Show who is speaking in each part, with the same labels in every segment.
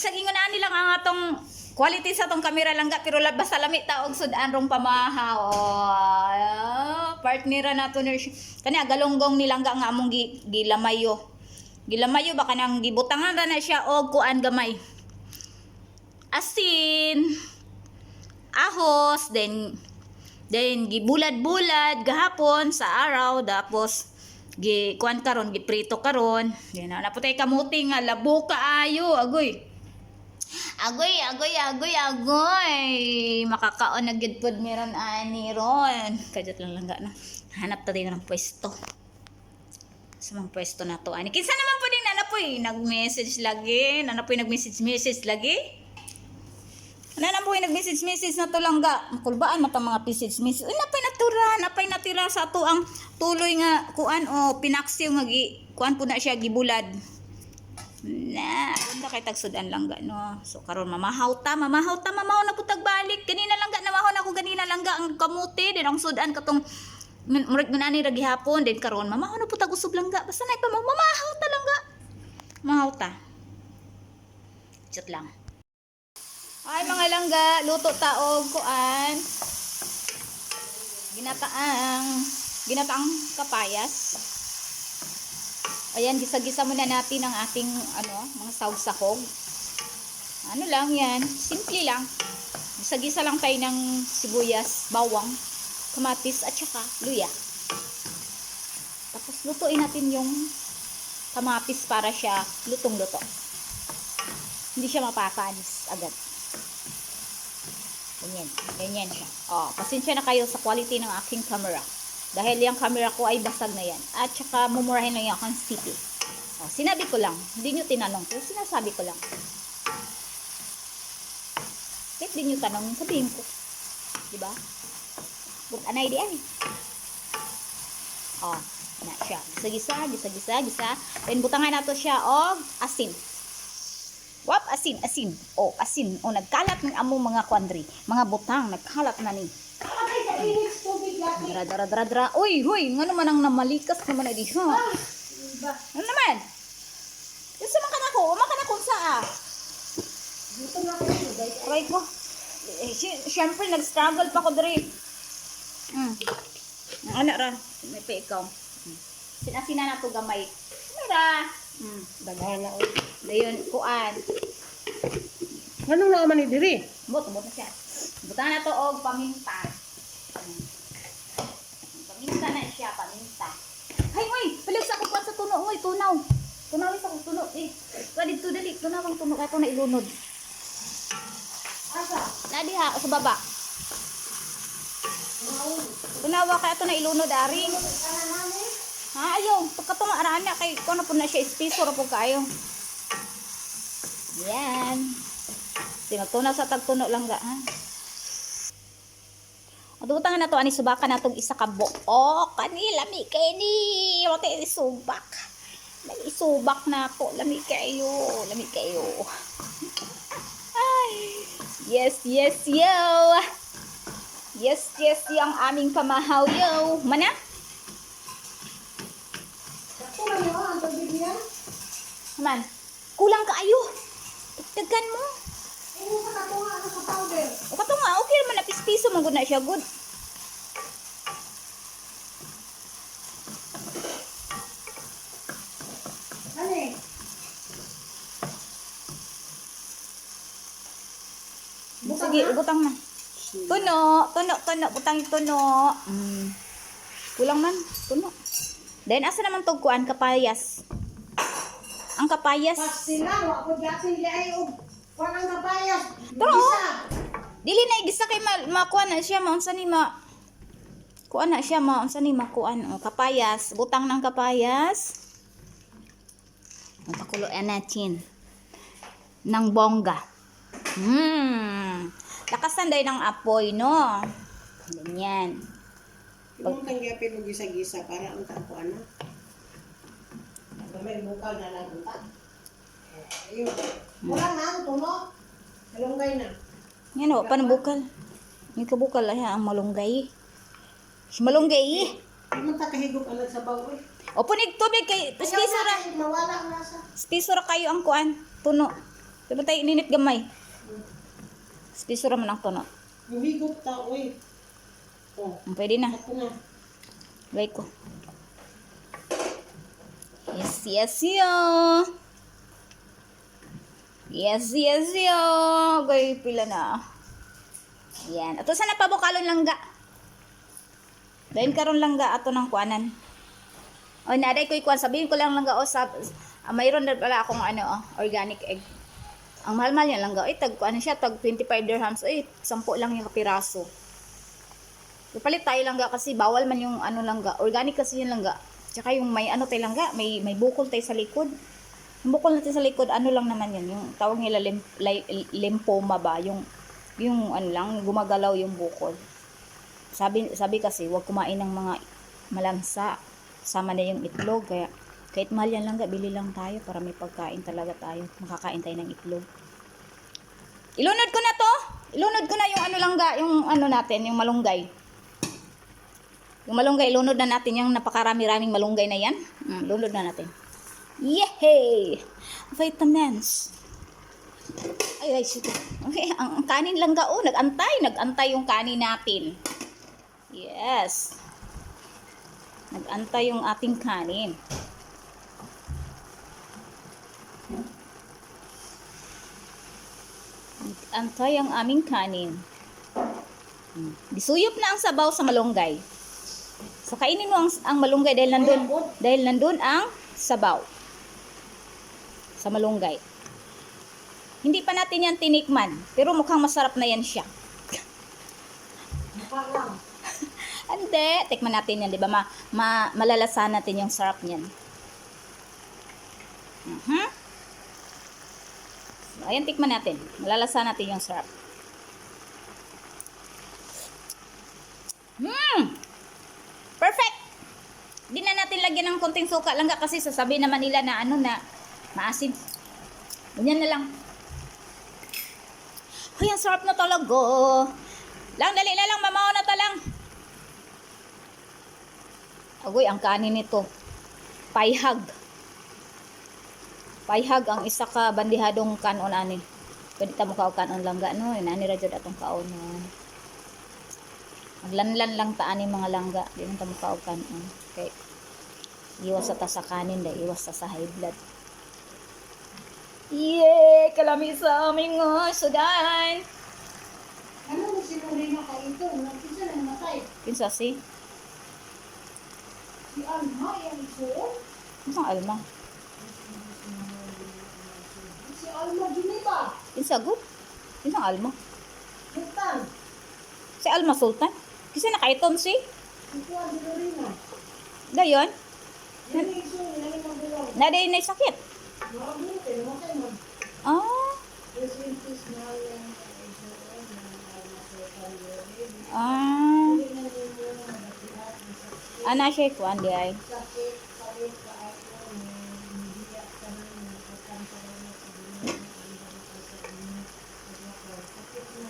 Speaker 1: Bisag ingon na nilang ang atong quality sa atong kamera lang ga pero la- basta lami ta og sudan rong pamahaw. Oh, partnera nato ni kani agalonggong nilangga nga among gi, gilamayo. Gilamayo baka nang gibutangan ra na siya og kuan gamay. Asin, ahos, then then gibulad-bulad gahapon sa araw tapos gi kuan karon giprito karon then na naputay kamuti nga labo kaayo agoy agoy agoy agoy agoy. Makakaon na gid pod meron ani ron. Kajat lang langga na hanap ta din ng pwesto. Sa mga pwesto na to ani. Kinsa naman po din nanapoy? Nag-message lagi? Nanapoy nag-message message lagi? Na po yung nag-message-message na to lang ga. Makulbaan mata mga message-message. Uy, napay natura, napay natira sa to ang tuloy nga kuan o pinaksiw nga gi, kuan po na siya gibulad. Na, ganda kay tagsudan lang ga no. So karon mamahaw ta, mamahaw ta, mamahaw na putag balik. Kanina lang ga namahon ako ganina lang ga ang kamuti din ang sudan katong murag nani ra gihapon din karon mamahaw na putag usog lang ga. Basta na pa mamahaw ta lang ga. Mamahaw ta. Chat lang. Ay, mga langga, luto taog kuan. Ginataang, ginataang kapayas. Ayan, gisa-gisa muna natin ang ating ano, mga sahog-sahog. Ano lang yan, simple lang. Gisa-gisa lang tayo ng sibuyas, bawang, kamatis at saka luya. Tapos lutuin natin yung kamatis para siya lutong-luto. Hindi siya mapapanis agad. Ganyan. Ganyan siya. Oh, pasensya na kayo sa quality ng aking camera. Dahil yung camera ko ay basag na yan. At saka mumurahin lang yung akong city. Oh, sinabi ko lang. Hindi nyo tinanong ko. Sinasabi ko lang. Kahit di nyo tanong, sabihin ko. Diba? But anay di ay. Oh, na siya. Gisa-gisa, gisa-gisa, gisa. Then butangan nato siya og asin. Wap, asin, asin. O, asin. O, nagkalat ng among mga kwandri. Mga butang, nagkalat na ni. Dra, dra, dra, dra. Uy, huy, nga naman ang namalikas naman na di. Ha? Ano naman? Yung sa makan ako, makan ako sa ah. Aray ko. Eh, Siyempre, nag-struggle pa ko. Hmm. Ang anak ra. May pa ikaw. Hmm. Sinasina na to gamay. Mira. Hmm.
Speaker 2: Daghan na.
Speaker 1: Dayon, kuan.
Speaker 2: Ano na man ni diri?
Speaker 1: Bot, bot na siya. Butangan na to og paminta. Paminta na siya, paminta. Hay, oy, palag sa kukuan sa tuno, oy, tunaw. Tunaw sa tuno. Eh, ka dito dali, tunaw ang tuno kato na ilunod.
Speaker 2: Asa?
Speaker 1: Nadi ha, sa baba. Tunawa kay ato na ilunod ari. Ha, ayaw. Pagkato nga arana kay ko na po na siya ispiso ra po kayo. Yan. Tinagtunaw sa tagtuno lang ga, ha? Matutang na to ani subakan natong isa ka buo. Kani lami kay ni. Wate isubak. May isubak na ako. Lami kayo. Lami kayo. Ay. Yes, yes, yo. Yes, yes, yung aming pamahaw, yo. Mana?
Speaker 2: Na mo.
Speaker 1: Man. Kulang ka ayo. Dagdagan mo.
Speaker 2: Ini sa katunga ano sa powder.
Speaker 1: O kato nga, okay naman na pispiso man gud na siya good.
Speaker 2: Ani? Butang
Speaker 1: Sige, butang na. Tuno, tuno, tuno, butang tuno. Mm. Kulang man, tuno. Then asa naman tog kuan kapayas. Ang kapayas.
Speaker 2: Pasila, wa ko di ay og kanang kabayas.
Speaker 1: Pero,
Speaker 2: Isa.
Speaker 1: Dili na igisa kay ma, makuha na siya maunsa ni ma kuha na siya maunsa ni makuan o kapayas butang ng kapayas Pakuloan natin ng bongga hmm lakasan dahil ng apoy no ganyan
Speaker 2: Imong tanggapin og gisa-gisa para ang tako ano. Gamay bukal na lang unta. Ayun. Wala na ang tuno. Malunggay na.
Speaker 1: yan o panabukal may kabukal ay ang malunggay malunggay
Speaker 2: Imong ta kahigop alag sa bawo. eh.
Speaker 1: o punig tubig kay
Speaker 2: Ayaw
Speaker 1: pispiso ra
Speaker 2: na, Mawala ang lasa.
Speaker 1: pispiso ra kayo ang kuan tuno Diba tayo ininit gamay? Spisura man ang tono.
Speaker 2: Humigot ta, uy. Oh,
Speaker 1: Pwede na.
Speaker 2: ako na.
Speaker 1: Lay ko. Yes, yes, yo. Yes, yes, yo. Gay, pila na. Yan. Ato sana pa bukalon langga. Dahil karon langga ato ng kuanan. O naday ko ikuan sabihin ko lang langga o sab ah, mayroon na pala akong ano oh, organic egg. Ang mahal-mahal yan langga. Ay tag ano siya tag 25 dirhams. Ay 10 lang yung kapiraso. Ipalit tayo langga kasi bawal man yung ano langga. Organic kasi yung langga. Tsaka yung may ano tayo langga, may may bukol tayo sa likod. Yung bukol natin sa likod, ano lang naman yun, yung tawag nila lim, li- lymphoma ba, yung yung ano lang, gumagalaw yung bukol. Sabi sabi kasi, huwag kumain ng mga malansa. Sama na yung itlog, kaya kahit mahal yan langga, bili lang tayo para may pagkain talaga tayo. Makakain tayo ng itlog. Ilunod ko na to. Ilunod ko na yung ano langga, yung ano natin, yung malunggay. Yung malunggay, lunod na natin yung napakarami-raming malunggay na yan. Mm, lunod na natin. Yehey! Vitamins. Ay, ay, sige. Okay, ang, ang kanin lang gao, nag-antay, nag-antay yung kanin natin. Yes. Nag-antay yung ating kanin. Nag-antay ang aming kanin. Disuyop na ang sabaw sa malunggay. So kainin mo ang, ang malunggay dahil nandun, dahil nandun ang sabaw sa malunggay. Hindi pa natin yan tinikman, pero mukhang masarap na yan siya. Hindi, tikman natin yan, di ba? Ma, ma, malalasan natin yung sarap niyan. Mhm. Ayan, tikman natin. Malalasan natin yung sarap. Hmm! Perfect! Di na natin lagyan ng konting suka lang kasi sasabihin naman nila na ano na maasim. Ganyan na lang. Ay, ang sarap na talaga. Lang, dali na lang, mamaw na talang. Agoy, ang kanin nito. Paihag. Paihag ang isa ka bandihadong kanon ani. Pwede ta mo ka og kanon langga no, inani ra jud atong kaon. Maglanlan lang ta ani mga langga, di man ta mo ka og kanon. Kay iwas sa ta sa kanin dai, iwas sa sa high blood. Yay! Kalami sa aming nga sudan.
Speaker 2: Ano mo sinuli na ka ito? Nagkisa na namatay.
Speaker 1: Kinsa si?
Speaker 2: Si Alma, yung iso.
Speaker 1: Kinsa alma?
Speaker 2: Si
Speaker 1: Gud? Kinsa alma?
Speaker 2: Bukan.
Speaker 1: Si Alma Sultan? Kasi nakaitom si?
Speaker 2: Dorina.
Speaker 1: Dayon?
Speaker 2: Magulang.
Speaker 1: Naday na sakit. Ah.
Speaker 2: Na na Sultan.
Speaker 1: Ah.
Speaker 2: Na na sakit.
Speaker 1: Ana siya kuan di ay.
Speaker 2: Sakit, sakit ka ako. Hindi ka na nakakanta na na sa dunia. Hindi ka na sa dunia. Sakit na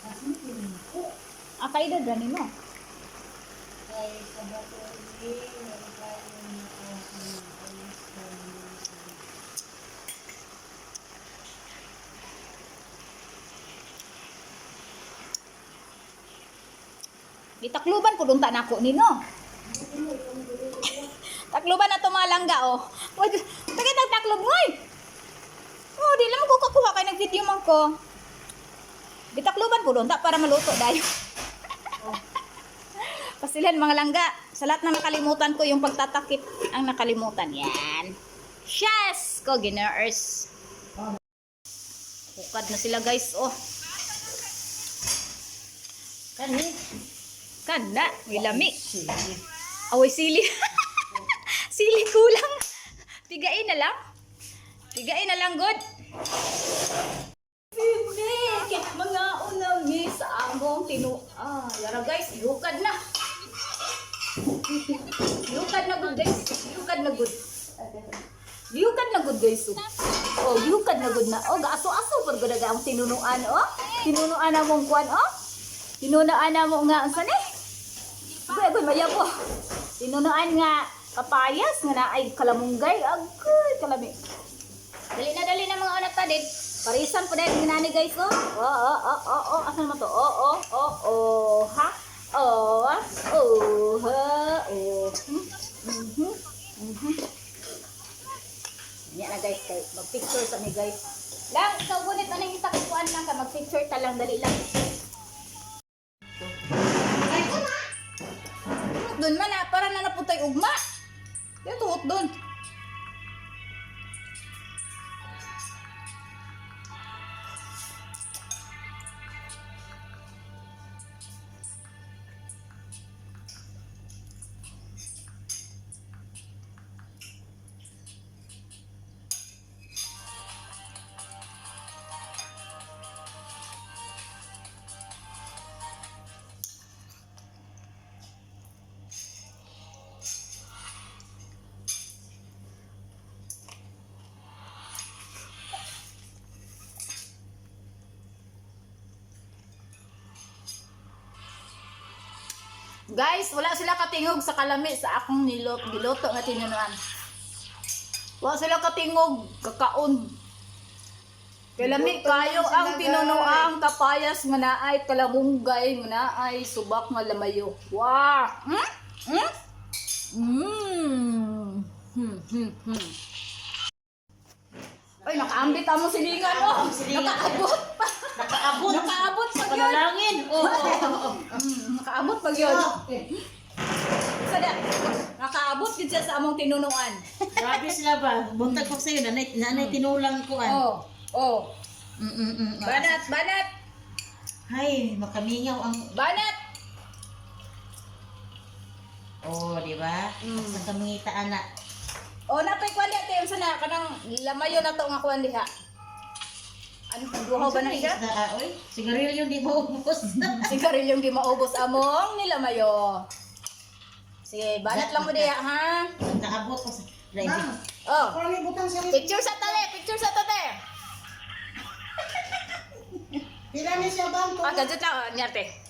Speaker 2: Kasi pinako.
Speaker 1: Kaida dani mo.
Speaker 2: Kay sa bato
Speaker 1: Gitakluban ko dunta nako nino. Takluban na to mga langga oh. Wag, tagay taklob ngoy. Oh, di lang ko kakuha kay nag video man ko. Gitakluban ko dunta para maluto dayo. Pasilan mga langga. Sa lahat na nakalimutan ko yung pagtatakip ang nakalimutan. Yan. Yes! Ko, giners. Bukad na sila guys. Oh.
Speaker 2: Kani?
Speaker 1: Kada. May lami. Away sili. sili kulang. Tigain na lang. Tigain na lang, good. Hindi. Mga unami sa among tinu... Ah, yara guys. Yukad na. Yukad na good, guys. Yukad na good. Yukad na good, guys. Oh, yukad na good na. Oh, gaaso-aso. Pag ang tinunuan, oh. Tinunuan na mong kwan, oh. Tinunuan na mo nga. Saan eh? Boy, boy, maya po. Tinunuan nga kapayas nga na ay kalamunggay. Agoy, kalami. Dali na dali na mga anak ta din. Parisan po dahil ginani guys oh. Oo, oo, oo, oo, oo. Asan mo to? Oo, oo, oo, oo, ha? Oo, ah. oo, ha, oo. Hmm, mhm, mhm. Yan na guys, guys. Mag-picture kami guys. Lang, ikaw gunit anong itakuan lang ka. Mag-picture ta lang, dali lang. Guys, wala sila katingog sa kalami sa akong nilot, giloto nga tinunuan. Wala sila katingog, kakaon. Kalami kayo ang tinunuang kapayas nga naay kalamunggay nga naay subak nga lamayo. Wow! Hmm? Hmm? Mm. Hmm, hmm, hmm. Ay, nakaambit amo silingan, oh. Nakaabot pa.
Speaker 3: Nakaabot.
Speaker 1: Nakaabot yun.
Speaker 3: Panalangin. Oo.
Speaker 1: Mm, nakaabot pag yun. Sada, nakaabot din siya sa among tinunuan.
Speaker 3: Grabe sila ba? Buntag ko sa'yo, nanay, nanay tinulang ko an.
Speaker 1: Oh, oh.
Speaker 3: Mm, mm, mm.
Speaker 1: Banat, banat,
Speaker 3: Hay, makamingaw ang...
Speaker 1: banat.
Speaker 3: Oh, di ba?
Speaker 1: Mm.
Speaker 3: Sa kamingita anak.
Speaker 1: Oh, napay kwan di tayo sana kanang lamayo na to nga kwan diha. Ano kung duhaw ba na siya?
Speaker 3: Isda, ah, oy. Sigarilyo di mo ubos.
Speaker 1: Sigarilyong di maubos among nilamayo. Sige, banat lang mo diha ha.
Speaker 3: Nakaabot ko sa... Drive.
Speaker 1: Oh,
Speaker 2: sa
Speaker 1: picture sa tali, picture sa tali.
Speaker 2: Pila ni siya bang
Speaker 1: Ah, gadget lang, oh, nyarte.